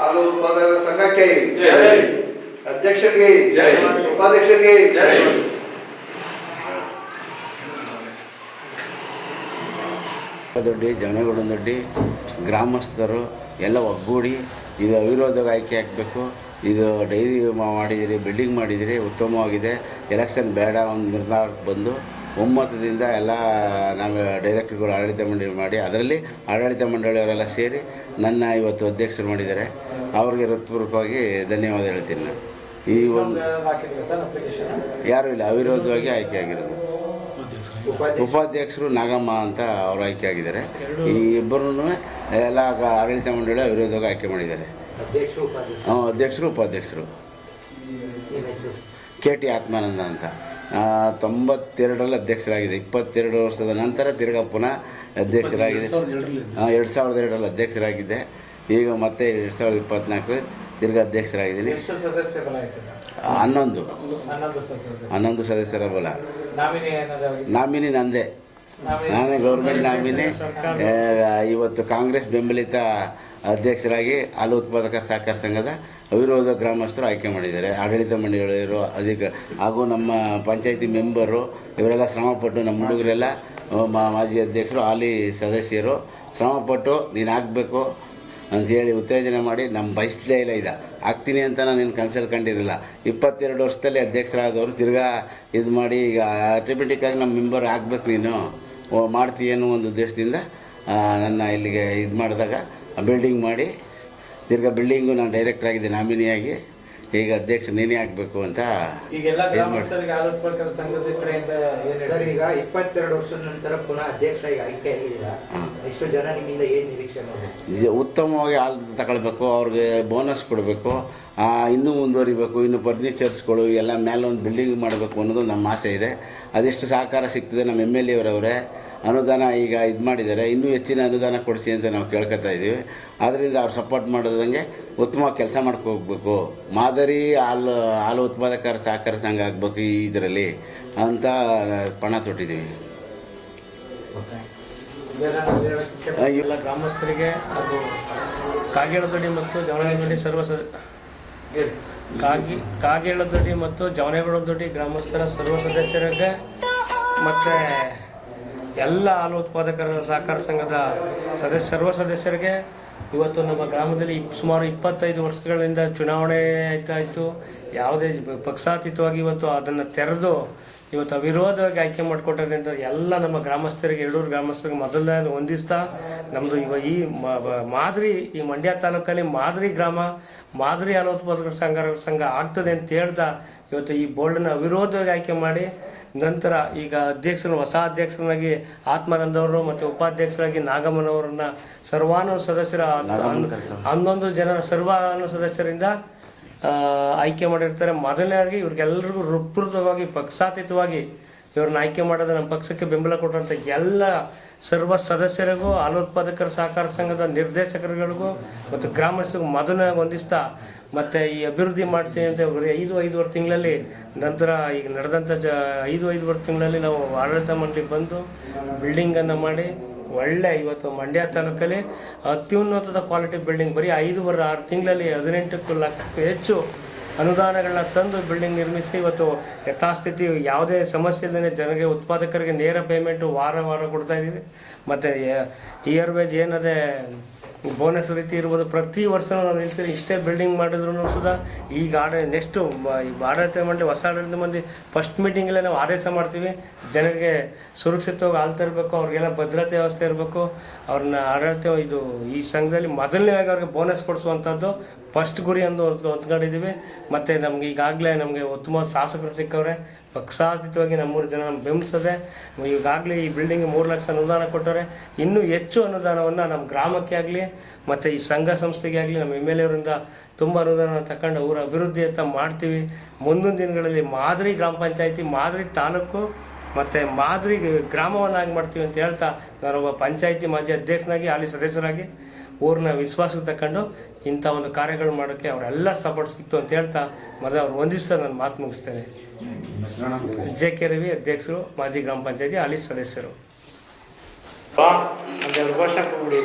ಹಾಲು ಉತ್ಪಾದಕರ ಸಂಘಕ್ಕೆ ಜೈ. ಅಧ್ಯಕ್ಷರಿಗೆ ಜೈ. ಉಪಾಧ್ಯಕ್ಷರಿಗೆ ಜೈ. ದೊಡ್ಡಿ ಜವನಗೌಡನದೊಡ್ಡಿ ಗ್ರಾಮಸ್ಥರು ಎಲ್ಲ ಒಗ್ಗೂಡಿ ಇದು ಅವಿರೋಧಕ ಆಯ್ಕೆ ಆಗಬೇಕು ಇದು ಡೈರಿ ಮಾಡಿದಿರಿ ಬಿಲ್ಡಿಂಗ್ ಮಾಡಿದಿರಿ ಉತ್ತಮವಾಗಿದೆ ಎಲೆಕ್ಷನ್ ಬೇಡ ಒಂದು ನಿರ್ಧಾರಕ್ಕೆ ಬಂದು ಒಮ್ಮತದಿಂದ ಎಲ್ಲ ನಾವು ಡೈರೆಕ್ಟರ್ಗಳು ಆಡಳಿತ ಮಂಡಳಿ ಮಾಡಿ ಅದರಲ್ಲಿ ಆಡಳಿತ ಮಂಡಳಿಯವರೆಲ್ಲ ಸೇರಿ ನನ್ನ ಇವತ್ತು ಅಧ್ಯಕ್ಷರು ಮಾಡಿದ್ದಾರೆ ಅವ್ರಿಗೆ ಹೃತ್ಪೂರ್ವಕವಾಗಿ ಧನ್ಯವಾದ ಹೇಳ್ತೀನಿ ನಾನು. ಈ ಒಂದು ಯಾರೂ ಇಲ್ಲ ಅವಿರೋಧವಾಗಿ ಆಯ್ಕೆ ಆಗಿರೋದು ಉಪಾಧ್ಯಕ್ಷರು ನಾಗಮ್ಮ ಅಂತ ಅವರು ಆಯ್ಕೆ ಆಗಿದ್ದಾರೆ ಈ ಇಬ್ಬರೂ ಎಲ್ಲ ಆಡಳಿತ ಮಂಡಳಿ ಅವಿರೋಧವಾಗಿ ಆಯ್ಕೆ ಮಾಡಿದ್ದಾರೆ. ಅಧ್ಯಕ್ಷರು ಉಪಾಧ್ಯಕ್ಷರು ಹ್ಮ್, ಅಧ್ಯಕ್ಷರು ಉಪಾಧ್ಯಕ್ಷರು. ಕೆ ಟಿ ಆತ್ಮಾನಂದ ಅಂತ. ತೊಂಬತ್ತೆರಡರಲ್ಲಿ ಅಧ್ಯಕ್ಷರಾಗಿದೆ. ಇಪ್ಪತ್ತೆರಡು ವರ್ಷದ ನಂತರ ತಿರ್ಗಾ ಪುನಃ ಅಧ್ಯಕ್ಷರಾಗಿದೆ. ಎರಡು ಸಾವಿರದ ಎರಡರಲ್ಲಿ. ಅಧ್ಯಕ್ಷರಾಗಿದ್ದೆ ಈಗ ಮತ್ತೆ ಎರಡು ಸಾವಿರದ ಇಪ್ಪತ್ನಾಲ್ಕರಲ್ಲಿ ತಿರ್ಗಾ ಅಧ್ಯಕ್ಷರಾಗಿದ್ದೀನಿ. ಹನ್ನೊಂದು. ಹನ್ನೊಂದು ಸದಸ್ಯ ಹನ್ನೊಂದು ಸದಸ್ಯರ ಬಲ. ನಾಮಿನಿ ನಂದೇ. ನಾನೇ ಗೌರ್ಮೆಂಟ್ ನಾಮಿನಿ. ಇವತ್ತು ಕಾಂಗ್ರೆಸ್ ಬೆಂಬಲಿತ ಅಧ್ಯಕ್ಷರಾಗಿ ಹಾಲು ಉತ್ಪಾದಕ ಸಹಕಾರ ಸಂಘದ ಅವಿರೋಧ ಗ್ರಾಮಸ್ಥರು ಆಯ್ಕೆ ಮಾಡಿದ್ದಾರೆ. ಆಡಳಿತ ಮಂಡಳಿಯವರು ಅಧಿಕ ಹಾಗೂ ನಮ್ಮ ಪಂಚಾಯಿತಿ ಮೆಂಬರು ಇವರೆಲ್ಲ ಶ್ರಮಪಟ್ಟು ನಮ್ಮ ಹುಡುಗರೆಲ್ಲ ಮಾಜಿ ಅಧ್ಯಕ್ಷರು ಹಾಲಿ ಸದಸ್ಯರು. ಶ್ರಮಪಟ್ಟು ನೀನು ಆಗಬೇಕು. ಅಂಥೇಳಿ ಉತ್ತೇಜನ ಮಾಡಿ ನಮ್ಮ ಬಯಸಲೇ ಇಲ್ಲ ಇದು ಆಗ್ತೀನಿ ಅಂತ ನಾನು ನಿನ್ನ ಕನಸಲ್ಲಿ ಕಂಡಿರಲಿಲ್ಲ ಇಪ್ಪತ್ತೆರಡು ವರ್ಷದಲ್ಲಿ ಅಧ್ಯಕ್ಷರಾದವರು ತಿರ್ಗಾ ಇದು ಮಾಡಿ ಈಗ ಆಟೋಮೆಟಿಕ್ಕಾಗಿ ನಮ್ಮ ಮೆಂಬರ್ ಆಗಬೇಕು ನೀನು. ಓ, ಮಾಡ್ತೀಯ ಅನ್ನೋ ಒಂದು ಉದ್ದೇಶದಿಂದ ನನ್ನ ಇಲ್ಲಿಗೆ ಇದು ಮಾಡಿದಾಗ ಬಿಲ್ಡಿಂಗ್ ಮಾಡಿ, ತಿರ್ಗಾ ಬಿಲ್ಡಿಂಗು ನಾನು ಡೈರೆಕ್ಟರ್ ಆಗಿದ್ದೆ ನಾಮಿನಿಯಾಗಿ. ಈಗ ಅಧ್ಯಕ್ಷ ನೀನೇ ಆಗಬೇಕು ಅಂತ ಈಗೆಲ್ಲ ಗ್ರಾಮಸ್ಥರಿಗೆ ಹಾಲು ಸಂಘದ ಕಡೆಯಿಂದ ಏನ್ ಸರ್ ಈಗ ಇಪ್ಪತ್ತೆರಡು ವರ್ಷದ ನಂತರ ಪುನಃ ಅಧ್ಯಕ್ಷರಾಗಿ ಆಯ್ಕೆ ಆಗಿದ್ದೀರಾ ಇಷ್ಟು ಜನ ನಿಮ್ಮಿಂದ ಏನು ನಿರೀಕ್ಷೆ ಮಾಡ್ಬೋದು ನಿಜ ಉತ್ತಮವಾಗಿ ಆಲ್ ತಗೊಳ್ಬೇಕು ಅವ್ರಿಗೆ ಬೋನಸ್ ಕೊಡಬೇಕು ಇನ್ನೂ ಮುಂದುವರಿಬೇಕು ಇನ್ನು ಫರ್ನಿಚರ್ಸ್ಗಳು ಎಲ್ಲ ಮೇಲೆ ಒಂದು ಬಿಲ್ಡಿಂಗ್ ಮಾಡಬೇಕು ಅನ್ನೋದು ನಮ್ಮ ಆಸೆ ಇದೆ. ಅದೆಷ್ಟು ಸಹಕಾರ ಸಿಗ್ತದೆ ನಮ್ಮ ಎಂ ಎಲ್ ಎವರವರೇ ಅನುದಾನ ಈಗ ಇದು ಮಾಡಿದ್ದಾರೆ. ಇನ್ನೂ ಹೆಚ್ಚಿನ ಅನುದಾನ ಕೊಡಿಸಿ ಅಂತ ನಾವು ಕೇಳ್ಕೊತಾ ಇದ್ದೀವಿ ಆದ್ದರಿಂದ ಅವ್ರು ಸಪೋರ್ಟ್ ಮಾಡೋದಂಗೆ ಉತ್ತಮ ಕೆಲಸ ಮಾಡ್ಕೋಬೇಕು. ಮಾದರಿ ಹಾಲು ಹಾಲು ಉತ್ಪಾದಕರ ಸಹಕಾರ ಸಂಘ ಆಗಬೇಕು ಈ ಇದರಲ್ಲಿ ಅಂತ ಪಣ ತೊಟ್ಟಿದ್ದೀವಿ ಎಲ್ಲ ಗ್ರಾಮಸ್ಥರಿಗೆ ಅದು ಕಾಗೇಳದೊಡ್ಡಿ ಮತ್ತು ಜವನಗೌಡದೊಡ್ಡಿ ಸರ್ವ ಕಾಗಿ ಕಾಗೇಳದೊಡ್ಡಿ ಮತ್ತು ಜವನಗೌಡದೊಡ್ಡಿ ಗ್ರಾಮಸ್ಥರ ಸರ್ವ ಸದಸ್ಯರಿಗೆ ಮತ್ತು ಎಲ್ಲ ಹಾಲು ಉತ್ಪಾದಕರ ಸಹಕಾರ ಸಂಘದ ಸದಸ್ಯ, ಸರ್ವ ಸದಸ್ಯರಿಗೆ ಇವತ್ತು ನಮ್ಮ ಗ್ರಾಮದಲ್ಲಿ ಸುಮಾರು ಇಪ್ಪತ್ತೈದು ವರ್ಷಗಳಿಂದ ಚುನಾವಣೆ ಆಯ್ತಾ ಇತ್ತು ಯಾವುದೇ ಪಕ್ಷಾತೀತವಾಗಿ ಇವತ್ತು ಅದನ್ನು ತೆರೆದು ಇವತ್ತು ಅವಿರೋಧವಾಗಿ ಆಯ್ಕೆ ಮಾಡಿಕೊಟ್ಟದ್ರಿಂದ ಎಲ್ಲ ನಮ್ಮ ಗ್ರಾಮಸ್ಥರಿಗೆ ಎರಡೂರು ಗ್ರಾಮಸ್ಥರಿಗೆ ಮೊದಲನೇ ಹೊಂದಿಸ್ತಾ ನಮ್ಮದು ಇವ ಈ ಮಾದರಿ ಈ ಮಂಡ್ಯ ತಾಲೂಕಲ್ಲಿ ಮಾದರಿ ಗ್ರಾಮ ಮಾದರಿ ಹಾಲು ಉತ್ಪಾದಕರ ಸಂಘ ಸಂಘ ಆಗ್ತದೆ ಅಂತ ಹೇಳ್ತಾ ಇವತ್ತು ಈ ಬೋರ್ಡನ್ನ ಅವಿರೋಧವಾಗಿ ಆಯ್ಕೆ ಮಾಡಿ ನಂತರ ಈಗ ಅಧ್ಯಕ್ಷರು ಹೊಸ ಅಧ್ಯಕ್ಷರನ್ನಾಗಿ ಆತ್ಮಾನಂದವರು ಮತ್ತು ಉಪಾಧ್ಯಕ್ಷರಾಗಿ ನಾಗಮ್ಮನವರನ್ನ ಸರ್ವಾನು ಸದಸ್ಯರ ಹನ್ನೊಂದು ಜನರ ಸರ್ವಾನು ಸದಸ್ಯರಿಂದ ಆಯ್ಕೆ ಮಾಡಿರ್ತಾರೆ. ಮೊದಲನೇದಾಗಿ ಇವ್ರಿಗೆಲ್ಲರಿಗೂ ಹೃತ್ಪೂರ್ವಕವಾಗಿ, ಪಕ್ಷಾತೀತವಾಗಿ ಇವ್ರನ್ನ ಆಯ್ಕೆ ಮಾಡೋದು ನಮ್ಮ ಪಕ್ಷಕ್ಕೆ ಬೆಂಬಲ ಕೊಟ್ಟಂಥ ಎಲ್ಲ ಸರ್ವ ಸದಸ್ಯರಿಗೂ ಹಾಲೋತ್ಪಾದಕರ ಸಹಕಾರ ಸಂಘದ ನಿರ್ದೇಶಕರುಗಳಿಗೂ ಮತ್ತು ಗ್ರಾಮಸ್ಥರಿಗೂ ಮೊದಲನೇ ಹೊಂದಿಸ್ತಾ ಮತ್ತು ಈ ಅಭಿವೃದ್ಧಿ ಮಾಡ್ತೀನಿ ಅಂತ ಐದು ಐದುವರೆ ತಿಂಗಳಲ್ಲಿ ನಂತರ ಈಗ ನಡೆದಂಥ ಜ, ಐದು ಐದುವರೆ ತಿಂಗಳಲ್ಲಿ ನಾವು ಆಡಳಿತ ಮಂಡಳಿ ಬಂದು ಬಿಲ್ಡಿಂಗನ್ನು ಮಾಡಿ ಒಳ್ಳೆ ಇವತ್ತು ಮಂಡ್ಯ ತಾಲೂಕಲ್ಲಿ ಅತ್ಯುನ್ನತದ ಕ್ವಾಲಿಟಿ ಬಿಲ್ಡಿಂಗ್ ಬರೀ ಐದೂವರೆ ಆರು ತಿಂಗಳಲ್ಲಿ ಹದಿನೆಂಟಕ್ಕೂ ಲಕ್ಷಕ್ಕೂ ಹೆಚ್ಚು ಅನುದಾನಗಳನ್ನ ತಂದು ಬಿಲ್ಡಿಂಗ್ ನಿರ್ಮಿಸಿ ಇವತ್ತು ಯಥಾಸ್ಥಿತಿ ಯಾವುದೇ ಸಮಸ್ಯೆ ಇಲ್ಲದೆ ಜನರಿಗೆ, ಉತ್ಪಾದಕರಿಗೆ ನೇರ ಪೇಮೆಂಟು ವಾರ ವಾರ ಕೊಡ್ತಾ ಇದ್ದೀವಿ. ಮತ್ತು ಇಯರ್ ವೇಜ್ ಏನದೆ ಬೋನಸ್ ರೀತಿ ಇರ್ಬೋದು, ಪ್ರತಿ ವರ್ಷ ನಾವು ನಿಲ್ಲಿಸಿ ಇಷ್ಟೇ ಬಿಲ್ಡಿಂಗ್ ಮಾಡಿದ್ರು ಸುದ ಈಗ ಆಡ ನೆಕ್ಸ್ಟು ಆಡಳಿತ ಮಂಡಳಿ, ಹೊಸ ಆಡಳಿತ ಮಂದಿ ಫಸ್ಟ್ ಮೀಟಿಂಗಲ್ಲೇ ನಾವು ಆದೇಶ ಮಾಡ್ತೀವಿ. ಜನರಿಗೆ ಸುರಕ್ಷಿತವಾಗಿ ಆಳ್ತಾ ಇರಬೇಕು, ಅವ್ರಿಗೆಲ್ಲ ಭದ್ರತೆ ವ್ಯವಸ್ಥೆ ಇರಬೇಕು. ಅವ್ರನ್ನ ಆಡಳಿತ ಇದು, ಈ ಸಂಘದಲ್ಲಿ ಮೊದಲನೇವಾಗಿ ಅವ್ರಿಗೆ ಬೋನಸ್ ಕೊಡಿಸುವಂಥದ್ದು ಫಸ್ಟ್ ಗುರಿ ಅಂದು ಹೊತ್ಕೊಂಡಿದ್ದೀವಿ. ಮತ್ತು ನಮ್ಗೆ ಈಗಾಗಲೇ ನಮಗೆ ಉತ್ತಮ ಶಾಸಕರು ಸಿಕ್ಕವ್ರೆ ಪಕ್ಷಾತೀತವಾಗಿ ನಮ್ಮೂರು ಜನ ಬೆಂಬಿಸದೆ ಈಗಾಗಲೇ ಈ ಬಿಲ್ಡಿಂಗ್ ಮೂರು ಲಕ್ಷ ಅನುದಾನ ಕೊಟ್ಟರೆ ಇನ್ನೂ ಹೆಚ್ಚು ಅನುದಾನವನ್ನು ನಮ್ಮ ಗ್ರಾಮಕ್ಕೆ ಆಗಲಿ, ಮತ್ತು ಈ ಸಂಘ ಸಂಸ್ಥೆಗೆ ಆಗಲಿ, ನಮ್ಮ ಎಂ ಎಲ್ ಎವರಿಂದ ತುಂಬ ಅನುದಾನ ತಗೊಂಡು ಊರ ಅಭಿವೃದ್ಧಿ ಅಂತ ಮಾಡ್ತೀವಿ. ಮುಂದಿನ ದಿನಗಳಲ್ಲಿ ಮಾದರಿ ಗ್ರಾಮ ಪಂಚಾಯತಿ, ಮಾದರಿ ತಾಲೂಕು, ಮತ್ತು ಮಾದರಿ ಗ್ರಾಮವನ್ನಾಗಿ ಮಾಡ್ತೀವಿ ಅಂತ ಹೇಳ್ತಾ ನಾನೊಬ್ಬ ಪಂಚಾಯತಿ ಮಾಜಿ ಅಧ್ಯಕ್ಷನಾಗಿ ಅಲ್ಲಿ ಸದಸ್ಯರಾಗಿ ಊರಿನ ವಿಶ್ವಾಸಕ್ಕೆ ತಗೊಂಡು ಇಂಥ ಒಂದು ಕಾರ್ಯಗಳು ಮಾಡೋಕ್ಕೆ ಅವರೆಲ್ಲ ಸಪೋರ್ಟ್ ಸಿಕ್ತು ಅಂತ ಹೇಳ್ತಾ ಮೊದಲು ಅವ್ರು ಹೊಂದಿಸ್ತಾ ನಾನು ಮಾತು ಮುಗಿಸ್ತೇನೆ. ಜೆ ಕೆ ರವಿ ಅಧ್ಯಕ್ಷರು ಮಾಜಿ ಗ್ರಾಮ ಪಂಚಾಯತಿ ಹಾಲಿ ಸದಸ್ಯರು. ಒಂದೆರಡು ಘೋಷಣೆ ಕೊಡ್ಬಿಡಿ